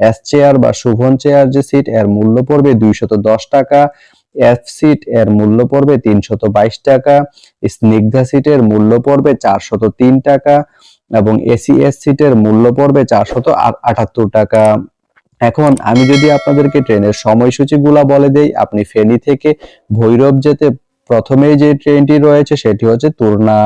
S chair বা Shuvon chair যে seat এর মূল্য পড়বে দুইশত দশ টাকা। এফ সিট এর মূল্য পড়বে তিনশত বাইশ টাকা। স্নিগ্ধা সিটের মূল্য পড়বে চারশত তিন টাকা এবং এসি এস সিটের মূল্য পড়বে চারশত আটাত্তর টাকা। এখন আমি যদি আপনাদেরকে ট্রেনের সময়সূচিগুলা বলে দেই, আপনি ফেনী থেকে ভৈরব যেতে প্রথমেই যে ট্রেনটি রয়েছে, সেটি হচ্ছে তুরনা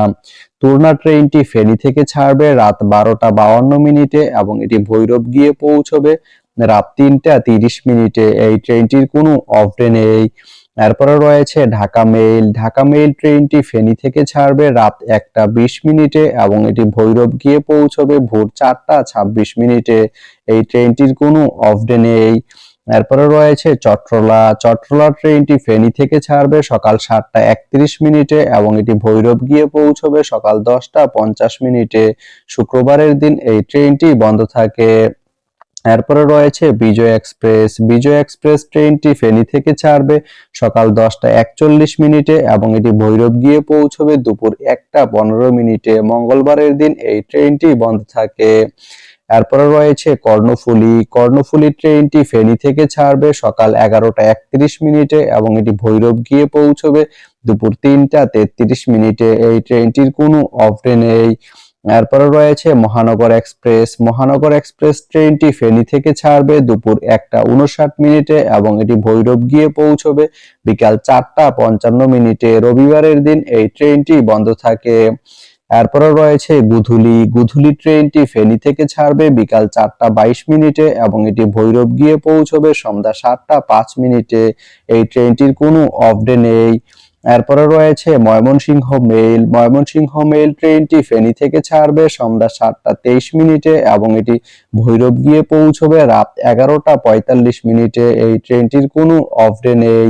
তুরনা ট্রেনটি ফেনী থেকে ছাড়বে, রাত বারোটা বাউন্ন মিনিটে এবং এটি ভৈরব গিয়ে পৌঁছবে রাত তিনটা তিরিশ মিনিটে। এই ট্রেনটির কোনো অফ ডে নেই। এরপরে রয়েছে ঢাকা মেইল। ঢাকা মেইল ট্রেনটি ফেনী থেকে ছাড়বে রাত একটা বিশ মিনিটে এবং এটি ভৈরব গিয়ে পৌঁছবে ভোর চারটা ছাব্বিশ মিনিটে। এই ট্রেনটির কোনো অফ ডে নেই। এরপরে রয়েছে চট্রলা। চট্টলা ট্রেনটি ফেনী থেকে ছাড়বে, সকাল সাতটা একত্রিশ মিনিটে এবং এটি ভৈরব গিয়ে পৌঁছবে সকাল দশটা পঞ্চাশ মিনিটে। শুক্রবারের দিন এই ট্রেনটি বন্ধ থাকে। এরপরে রয়েছে বিজয় এক্সপ্রেস। বিজয় এক্সপ্রেস ট্রেনটি ফেনী থেকে ছাড়বে সকাল দশটা একচল্লিশ মিনিটে এবং এটি ভৈরব গিয়ে পৌঁছবে দুপুর একটা পনেরো মিনিটে। মঙ্গলবারের দিন এই ট্রেনটি বন্ধ থাকে। এরপরে রয়েছে কর্ণফুলী। কর্ণফুলী ট্রেনটি ফেনী থেকে ছাড়বে সকাল এগারোটা একত্রিশ মিনিটে এবং এটি ভৈরব গিয়ে পৌঁছবে দুপুর তিনটা তেত্রিশ মিনিটে। এই ট্রেনটির কোনো অফ নেই। এরপরে রয়েছে মহানগর এক্সপ্রেস। মহানগর এক্সপ্রেস ট্রেনটি ফেনী থেকে ছাড়বে দুপুর একটা উনষাট মিনিটে এবং এটি ভৈরব গিয়ে পৌঁছবে বিকাল চারটা পঞ্চান্ন মিনিটে। রবিবারের দিন এই ট্রেনটি বন্ধ থাকে। এরপরে রয়েছে গুধুলি। গুধুলি ট্রেনটি ফেনী থেকে ছাড়বে বিকাল চারটা বাইশ মিনিটে এবং এটি ভৈরব গিয়ে পৌঁছবে সন্ধ্যা সাতটা পাঁচ মিনিটে। এই ট্রেনটির কোনো অফ ডে নেই। এরপরে রয়েছে ময়মনসিংহ মেইল ময়মনসিংহ মেইল ট্রেনটি ফেনী থেকে ছাড়বে সন্ধ্যা সাতটা তেইশ মিনিটে এবং এটি ভৈরব গিয়ে পৌঁছবে রাত এগারোটা পঁয়তাল্লিশ মিনিটে। এই ট্রেনটির কোনো অফ ডে নেই।